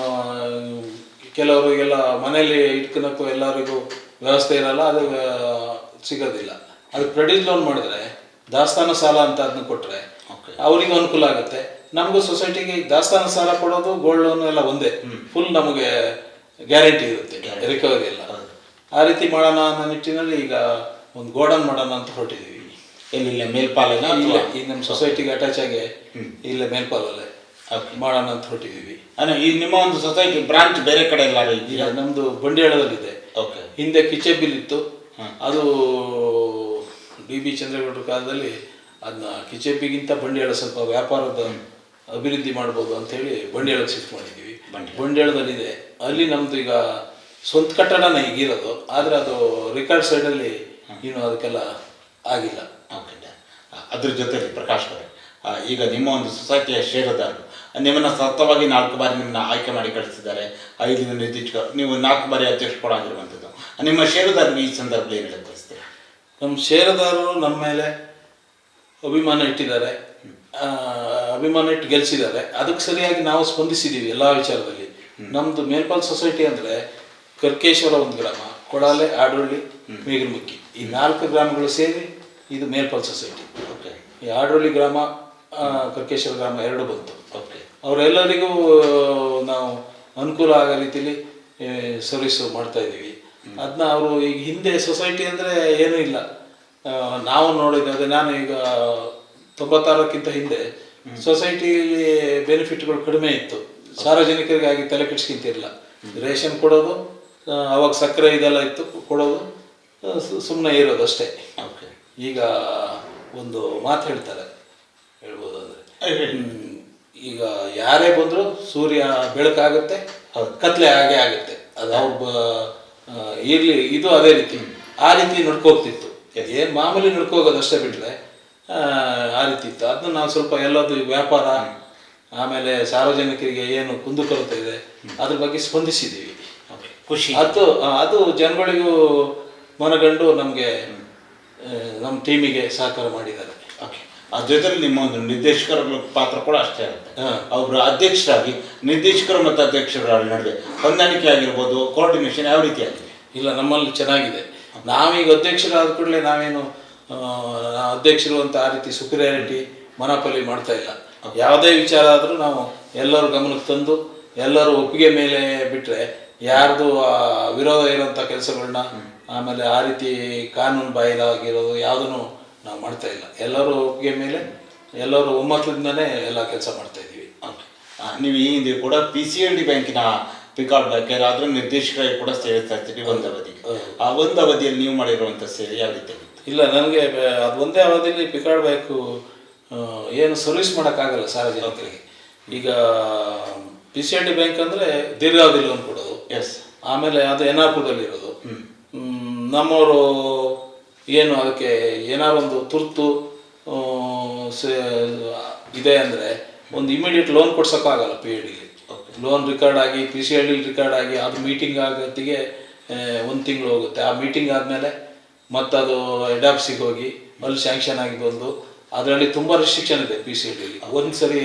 Speaker 2: ಕೆಲವರಿಗೆಲ್ಲ ಮನೆಯಲ್ಲಿ ಇಟ್ಕೊಳಕ್ಕೂ ಎಲ್ಲರಿಗೂ ವ್ಯವಸ್ಥೆ ಇರಲ್ಲ ಅದು ಸಿಗೋದಿಲ್ಲ. ಅದು ಪ್ರೊಡ್ಯೂಸ್ ಲೋನ್ ಮಾಡಿದ್ರೆ ದಾಸ್ತಾನು ಸಾಲ ಅಂತ ಅದನ್ನ ಕೊಟ್ಟರೆ ಅವರಿಗೂ ಅನುಕೂಲ ಆಗುತ್ತೆ. ನಮಗೂ ಸೊಸೈಟಿಗೆ ದಾಸ್ತಾನು ಸಾಲ ಕೊಡೋದು ಗೋಲ್ಡ್ ಲೋನ್ ಎಲ್ಲ ಒಂದೇ. ಫುಲ್ ನಮಗೆ ಗ್ಯಾರಂಟಿ ಇರುತ್ತೆ ರಿಕವರಿ ಎಲ್ಲ. ಆ ರೀತಿ ಮಾಡೋಣ ಅನ್ನೋ ನಿಟ್ಟಿನಲ್ಲಿ ಈಗ ಒಂದು ಗೋಡನ್ ಮಾಡೋಣ ಅಂತ ಹೊರಟಿದ್ದೀವಿ
Speaker 1: ಎಲ್ಲಿ ಮೇಲ್ಪಾಲನ
Speaker 2: ಇಲ್ಲೇ ಈ ನಮ್ಮ ಸೊಸೈಟಿಗೆ ಅಟ್ಯಾಚ್ ಆಗಿ ಇಲ್ಲೇ ಮೇಲ್ಪಾಲಲ್ಲೇ ಮಾಡೋಣ ಅಂತ ಹೊರಟಿದ್ದೀವಿ.
Speaker 1: ಅಂದ್ರೆ ಈ ನಿಮ್ಮ ಒಂದು ಸೊಸೈಟಿ ಬ್ರಾಂಚ್ ಬೇರೆ ಕಡೆ ಎಲ್ಲ
Speaker 2: ಈಗ
Speaker 1: ನಮ್ಮದು
Speaker 2: ನಮ್ದು ಬಂಡಿಯಾಳದಲ್ಲಿದೆ
Speaker 1: ಓಕೆ
Speaker 2: ಹಿಂದೆ ಕಿಚೆಬಿಲ್ ಇತ್ತು. ಅದು ಡಿ ಬಿ ಚಂದ್ರೇಗೌಡರ ಕಾಲದಲ್ಲಿ ಅದನ್ನ ಕಿಚೆಬಿಗಿಂತ ಬಂಡಿಯಾಳ ಸ್ವಲ್ಪ ವ್ಯಾಪಾರದ ಅಭಿವೃದ್ಧಿ ಮಾಡ್ಬೋದು ಅಂತ ಹೇಳಿ ಬಂಡಿಯಾಳಕ್ಕೆ ಶಿಫ್ಟ್ ಮಾಡಿದ್ದೀವಿ.
Speaker 1: ಬಂಡಿಯಾಳದಲ್ಲಿ
Speaker 2: ಇದೆ ಅಲ್ಲಿ ನಮ್ದು ಈಗ ಸ್ವಂತ ಕಟ್ಟಡನೇ ಈಗಿರೋದು. ಆದರೆ ಅದು ರಿಕಾರ್ಡ್ ಸೈಡಲ್ಲಿ ಇನ್ನು ಅದಕ್ಕೆಲ್ಲ ಆಗಿಲ್ಲ.
Speaker 1: ಓಕೆ ಅದ್ರ ಜೊತೆಗೆ ಪ್ರಕಾಶ್ ಅವರೇ ಈಗ ನಿಮ್ಮ ಒಂದು ಸೊಸೈಟಿಯ ಷೇರುದಾರರು ನಿಮ್ಮನ್ನು ಸತತವಾಗಿ ನಾಲ್ಕು ಬಾರಿ ನಿಮ್ಮನ್ನ ಆಯ್ಕೆ ಮಾಡಿ ಕಳಿಸಿದ್ದಾರೆ. ದಿನ ನಿರ್ದೇಶಕ ನೀವು ನಾಲ್ಕು ಬಾರಿ ಅಧ್ಯಕ್ಷ ಕೂಡ ಆಗಿರುವಂಥದ್ದು. ನಿಮ್ಮ ಷೇರುದಾರರು ಈ ಸಂದರ್ಭದಲ್ಲಿ ಏನು ಬಯಸ್ತೀರಾ?
Speaker 2: ನಮ್ಮ ಷೇರುದಾರರು ನಮ್ಮ ಮೇಲೆ ಅಭಿಮಾನ ಇಟ್ಟಿದ್ದಾರೆ. ಅಭಿಮಾನ ಇಟ್ಟು ಗೆಲ್ಸಿದ್ದಾರೆ. ಅದಕ್ಕೆ ಸರಿಯಾಗಿ ನಾವು ಸ್ಪಂದಿಸಿದ್ದೀವಿ ಎಲ್ಲ ವಿಚಾರದಲ್ಲಿ. ನಮ್ಮದು ಮೇಲ್ಪಾಲ್ ಸೊಸೈಟಿ ಅಂದರೆ ಕರ್ಕೇಶ್ವರ ಒಂದು ಗ್ರಾಮ ಕೊಡಾಲೆ ಆಡೋಳ್ಳಿ ಮೇಗಲ್ಮುಕ್ಕಿ ಈ ನಾಲ್ಕು ಗ್ರಾಮಗಳು ಸೇರಿ ಇದು ಮೇಲ್ಪಾಲ್ ಸೊಸೈಟಿ.
Speaker 1: ಓಕೆ
Speaker 2: ಈ ಆಡ್ರೋಲಿ ಗ್ರಾಮ ಕರ್ಕೇಶ್ವರ ಗ್ರಾಮ ಎರಡು ಬಂತು.
Speaker 1: ಓಕೆ
Speaker 2: ಅವರೆಲ್ಲರಿಗೂ ನಾವು ಅನುಕೂಲ ಆಗೋ ರೀತಿಯಲ್ಲಿ ಸರ್ವಿಸ್ ಮಾಡ್ತಾ ಇದ್ದೀವಿ. ಅದನ್ನ ಅವರು ಈಗ ಹಿಂದೆ ಸೊಸೈಟಿ ಅಂದರೆ ಏನೂ ಇಲ್ಲ. ನಾವು ನಾವು ಅದೇ ನಾನು ಈಗ ತೊಂಬತ್ತಾರಕ್ಕಿಂತ ಹಿಂದೆ ಸೊಸೈಟಿಯಲ್ಲಿ ಬೆನಿಫಿಟ್ಗಳು ಕಡಿಮೆ ಇತ್ತು. ಸಾರ್ವಜನಿಕರಿಗಾಗಿ ತಲೆ ಕೆಡ್ಸ್ಕೊಂತಿರಲಿಲ್ಲ. ರೇಷನ್ ಕೊಡೋದು ಅವಾಗ ಸಕ್ಕರೆ ಇದೆಲ್ಲ ಇತ್ತು ಕೊಡೋದು ಸುಮ್ಮನೆ ಇರೋದು ಅಷ್ಟೇ.
Speaker 1: ಓಕೆ
Speaker 2: ಈಗ ಒಂದು ಮಾತು ಹೇಳ್ತಾರೆ ಹೇಳ್ಬೋದು ಅಂದರೆ. ಈಗ ಯಾರೇ ಬಂದರೂ ಸೂರ್ಯ ಬೆಳಕಾಗುತ್ತೆ ಕತ್ಲೆ ಹಾಗೆ ಆಗುತ್ತೆ. ಅದು ಅವ್ರ ಇರಲಿ ಇದು ಅದೇ ರೀತಿ. ಆ ರೀತಿ ನಡ್ಕೋಗ್ತಿತ್ತು. ಏನು ಮಾಮೂಲಿ ನಡ್ಕೋಗೋದು ಅಷ್ಟೇ ಬಿಟ್ಟರೆ ಆ ರೀತಿ ಇತ್ತು. ಅದನ್ನ ನಾವು ಸ್ವಲ್ಪ ಎಲ್ಲದು ವ್ಯಾಪಾರ ಆಮೇಲೆ ಸಾರ್ವಜನಿಕರಿಗೆ ಏನು ಕುಂದುಕೊರತೆ ಇದೆ ಅದ್ರ ಬಗ್ಗೆ ಸ್ಪಂದಿಸಿದ್ದೀವಿ.
Speaker 1: ಖುಷಿ.
Speaker 2: ಅದು ಅದು ಜನಗಳಿಗೂ ಮನಗಂಡು ನಮಗೆ ನಮ್ಮ ಟೀಮಿಗೆ ಸಹಕಾರ ಮಾಡಿದ್ದಾರೆ.
Speaker 1: ಓಕೆ. ಅದ್ರ ಜೊತೆಲಿ ನಿಮ್ಮ ಒಂದು ನಿರ್ದೇಶಕರ ಪಾತ್ರ ಕೂಡ ಅಷ್ಟೇ ಇರುತ್ತೆ ಅವರು ಅಧ್ಯಕ್ಷರಾಗಿ ನಿರ್ದೇಶಕರು ಮತ್ತು ಅಧ್ಯಕ್ಷರ ನಡುವೆ ಹೊಂದಾಣಿಕೆ ಆಗಿರ್ಬೋದು ಕೋಆರ್ಡಿನೇಷನ್ ಯಾವ ರೀತಿ ಆಗಿದೆ?
Speaker 2: ಇಲ್ಲ ನಮ್ಮಲ್ಲಿ ಚೆನ್ನಾಗಿದೆ. ನಾವೀಗ ಅಧ್ಯಕ್ಷರಾದ ಕೂಡಲೇ ನಾವೇನು ಅಧ್ಯಕ್ಷರು ಅಂತ ಆ ರೀತಿ ಸುಪೀರಿಯಾರಿಟಿ ಮನಪಲ್ಲಿ ಮಾಡ್ತಾ ಇಲ್ಲ. ಯಾವುದೇ ವಿಚಾರ ಆದರೂ ನಾವು ಎಲ್ಲರೂ ಗಮನಕ್ಕೆ ತಂದು ಎಲ್ಲರೂ ಒಪ್ಪಿಗೆ ಮೇಲೆ ಬಿಟ್ಟರೆ ಯಾರ್ದು ವಿರೋಧ ಇರೋಂಥ ಕೆಲಸಗಳನ್ನ ಆಮೇಲೆ ಆ ರೀತಿ ಕಾನೂನು ಬಾಹಿರಾಗಿರೋದು ಯಾವುದನ್ನು ನಾವು ಮಾಡ್ತಾ ಇಲ್ಲ. ಎಲ್ಲರೂ ಒಪ್ಪಿಗೆ ಮೇಲೆ ಎಲ್ಲರೂ ಒಮ್ಮತದಿಂದನೇ ಎಲ್ಲ ಕೆಲಸ ಮಾಡ್ತಾ ಇದ್ದೀವಿ.
Speaker 1: ಓಕೆ ನೀವು ಈ ಹಿಂದೆ ಕೂಡ ಪಿ ಸಿ ಎಲ್ ಡಿ ಬ್ಯಾಂಕಿನ ಪಿಕಾರ್ಡ್ ಬ್ಯಾಂಕರ್ ಆದರೂ ನಿರ್ದೇಶಕರಾಗಿ ಕೂಡ ಸೇವೆ ಸಲ್ಲಿಸಿರಿ ಒಂದು ಅವಧಿಗೆ. ಆ ಒಂದು ಅವಧಿಯಲ್ಲಿ ನೀವು ಮಾಡಿರುವಂಥ ಸೇವೆ ಯಾವ ರೀತಿ
Speaker 2: ಇಲ್ಲ ನನಗೆ ಅದು ಒಂದೇ ಅವಧಿಯಲ್ಲಿ ಪಿಕಾರ್ಡ್ ಬ್ಯಾಂಕು ಏನು ಸರ್ವಿಸ್ ಮಾಡೋಕ್ಕಾಗಲ್ಲ ಸಾರ್ವಜನಿಕರಿಗೆ. ಈಗ P C L D bank ಅಂದರೆ ದೀರ್ಘಾವಧಿ ಲೋನ್ ಕೊಡೋದು.
Speaker 1: ಎಸ್
Speaker 2: ಆಮೇಲೆ ಅದು ಎನ್ ಆರ್ ಪುರದಲ್ಲಿ ಇರೋದು ಮ್, ನಮ್ಮವರು ಏನು ಅದಕ್ಕೆ ಏನಾರು ಒಂದು ತುರ್ತು ಇದೆ ಅಂದರೆ ಒಂದು ಇಮಿಡಿಯೇಟ್ ಲೋನ್ ಕೊಡ್ಸೋಕ್ಕಾಗಲ್ಲ ಪಿ ಎ ಡಿಗೆ ಲೋನ್ ರಿಕಾರ್ಡ್ ಆಗಿ P C L D record ಆಗಿ ಅದು ಮೀಟಿಂಗ್ ಆಗೋತ್ತಿಗೆ ಒಂದು ತಿಂಗಳು ಹೋಗುತ್ತೆ. ಆ ಮೀಟಿಂಗ್ ಆದಮೇಲೆ ಮತ್ತು ಅದು ಹೆಡ್ ಆಫೀಸಿಗೆ ಹೋಗಿ ಅಲ್ಲಿ ಸ್ಯಾಂಕ್ಷನ್ ಆಗಿ ಬಂದು ಅದರಲ್ಲಿ ತುಂಬ ರೆಸ್ಟ್ರಿಕ್ಷನ್ ಇದೆ ಪಿ ಸಿ ಎಲ್ ಡಿಲಿ ಒಂದು ಸರಿ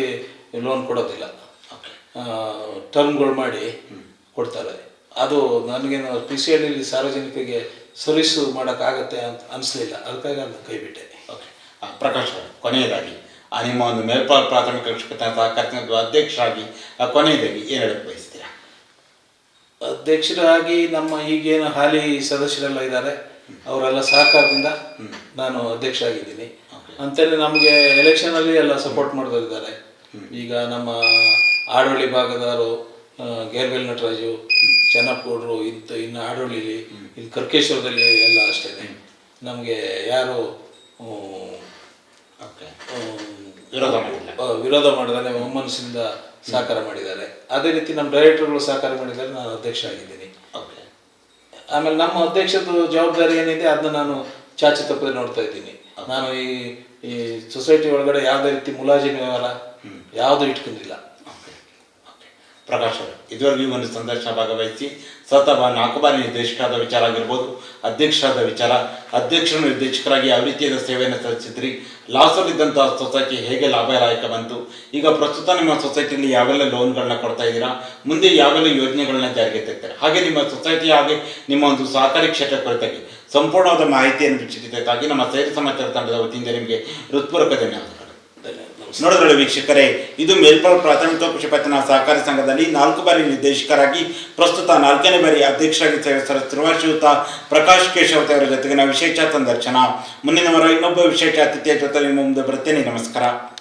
Speaker 2: ಲೋನ್ ಕೊಡೋದಿಲ್ಲ. ಟರ್ಮ್ಗಳು ಮಾಡಿ ಕೊಡ್ತಾರೆ. ಅದು ನನಗೇನು ಪಿ ಸಿ ಎಲ್ ಸಾರ್ವಜನಿಕರಿಗೆ ಸರ್ವಿಸ್ ಮಾಡೋಕ್ಕಾಗತ್ತೆ ಅಂತ ಅನಿಸ್ಲಿಲ್ಲ. ಅದಕ್ಕಾಗಿ ಅದನ್ನು ಕೈ ಬಿಟ್ಟೆ
Speaker 1: ಓಕೆ ಆ, ಪ್ರಕಾಶ್ ಕೊನೆಯದಾಗಿ ಆ ನಿಮ್ಮ ಒಂದು ಮೇಲ್ಪಾಲ್ ಪ್ರಾಥಮಿಕ ಶಿಕ್ಷಕ ಸಹಕಾರ ಸಂಘದ ಅಧ್ಯಕ್ಷರಾಗಿ ಆ, ಕೊನೆಯದಾಗಿ ಏನು ಹೇಳಕ್ಕೆ ಬಯಸ್ತೀರಾ?
Speaker 2: ಅಧ್ಯಕ್ಷರಾಗಿ ನಮ್ಮ ಈಗೇನು ಹಾಲಿ ಸದಸ್ಯರೆಲ್ಲ ಇದ್ದಾರೆ ಅವರೆಲ್ಲ ಸಹಕಾರದಿಂದ ನಾನು ಅಧ್ಯಕ್ಷ ಆಗಿದ್ದೀನಿ ಅಂತೇಳಿ ನಮಗೆ ಎಲೆಕ್ಷನಲ್ಲಿ ಎಲ್ಲ ಸಪೋರ್ಟ್ ಮಾಡಿದವರಿದ್ದಾರೆ. ಈಗ ನಮ್ಮ ಆಡೋಳಿ ಭಾಗದವರು ಗೇರ್ವೆಲ್ ನಟರಾಜು ಚೆನ್ನಪ್ಪಗೌಡರು ಇಂಥ ಇನ್ನು ಆಡೋಳಿಲಿ ಇಲ್ಲಿ ಕರ್ಕೇಶ್ವರದಲ್ಲಿ ಎಲ್ಲ ಅಷ್ಟೇ ನಮಗೆ ಯಾರು
Speaker 1: ವಿರೋಧ ಮಾಡಿಲ್ಲ.
Speaker 2: ವಿರೋಧ ಮಾಡಿದ್ದಾರೆ ಒಮ್ಮನಸ್ಸಿಂದ ಸಹಕಾರ ಮಾಡಿದ್ದಾರೆ. ಅದೇ ರೀತಿ ನಮ್ಮ ಡೈರೆಕ್ಟರ್ಗಳು ಸಹಕಾರ ಮಾಡಿದ್ದಾರೆ ನಾನು ಅಧ್ಯಕ್ಷ ಆಗಿದ್ದೀನಿ.
Speaker 1: ಓಕೆ.
Speaker 2: ಆಮೇಲೆ ನಮ್ಮ ಅಧ್ಯಕ್ಷದ ಜವಾಬ್ದಾರಿ ಏನಿದೆ ಅದನ್ನ ನಾನು ಚಾಚಿ ತಪ್ಪದೆ ನೋಡ್ತಾ ಇದ್ದೀನಿ. ನಾನು ಈ ಈ ಸೊಸೈಟಿ ಒಳಗಡೆ ಯಾವುದೇ ರೀತಿ ಮುಲಾಜಿನ ವ್ಯವಹಾರ ಯಾವುದು ಇಟ್ಕೊಂಡಿಲ್ಲ.
Speaker 1: ಪ್ರಕಾಶ್ ಅವರು. ಇದುವರೆಗೂ ಒಂದು ಸಂದರ್ಶನ ಭಾಗವಹಿಸಿ ಸತತ ನಾಲ್ಕು ಬಾರಿ ನಿರ್ದೇಶಕರಾದ ವಿಚಾರ ಆಗಿರ್ಬೋದು, ಅಧ್ಯಕ್ಷರಾದ ವಿಚಾರ, ಅಧ್ಯಕ್ಷರು ನಿರ್ದೇಶಕರಾಗಿ ಯಾವ ರೀತಿಯಾದ ಸೇವೆಯನ್ನು ಸಲ್ಲಿಸಿದ್ರಿ ಲಾಸಲ್ಲಿದ್ದಂಥ ಸೊಸೈಟಿ ಹೇಗೆ ಲಾಭದಾಯಕ ಬಂತು, ಈಗ ಪ್ರಸ್ತುತ ನಿಮ್ಮ ಸೊಸೈಟಿಯಲ್ಲಿ ಯಾವೆಲ್ಲ ಲೋನ್ಗಳನ್ನ ಕೊಡ್ತಾ ಇದ್ದೀರಾ, ಮುಂದೆ ಯಾವೆಲ್ಲ ಯೋಜನೆಗಳನ್ನ ಜಾರಿಗೆ ತರ್ತಾರೆ, ಹಾಗೆ ನಿಮ್ಮ ಸೊಸೈಟಿ ಹಾಗೆ ನಿಮ್ಮ ಒಂದು ಸಹಕಾರಿ ಕ್ಷೇತ್ರ ಕುರಿತಾಗಿ ಸಂಪೂರ್ಣವಾದ ಮಾಹಿತಿಯನ್ನು ಬಿಚ್ಚಿದ್ದಕ್ಕಾಗಿ ನಮ್ಮ ಸೇರಿ ಸಮಾಚಾರ ತಂಡದ ವತಿಯಿಂದ ನಿಮಗೆ ಹೃತ್ಪೂರ್ವಕ
Speaker 2: ಧನ್ಯವಾದ
Speaker 1: ನೋಡಿದ್ರೆ ವೀಕ್ಷಕರೇ, ಇದು ಮೇಲ್ಪಾಲ್ ಪ್ರಾಥಮಿಕ ಕೃಷಿ ಪತ್ತಿನ ಸಹಕಾರಿ ಸಂಘದಲ್ಲಿ ನಾಲ್ಕು ಬಾರಿ ನಿರ್ದೇಶಕರಾಗಿ, ಪ್ರಸ್ತುತ ನಾಲ್ಕನೇ ಬಾರಿ ಅಧ್ಯಕ್ಷರಾಗಿ ಸೇವೆ ಸಲ್ಲಿಸಿರುವ ಶ್ರೀಯುತ ಪ್ರಕಾಶ್ ಕೇಶವ ಜೊತೆಗಿನ ವಿಶೇಷ ಸಂದರ್ಶನ. ಮುಂದಿನ ವಾರ ಇನ್ನೊಬ್ಬ ವಿಶೇಷ ಅತಿಥಿಯ ಜೊತೆ ನಿಮ್ಮ ಮುಂದೆ ಬರ್ತೇನೆ ನಮಸ್ಕಾರ.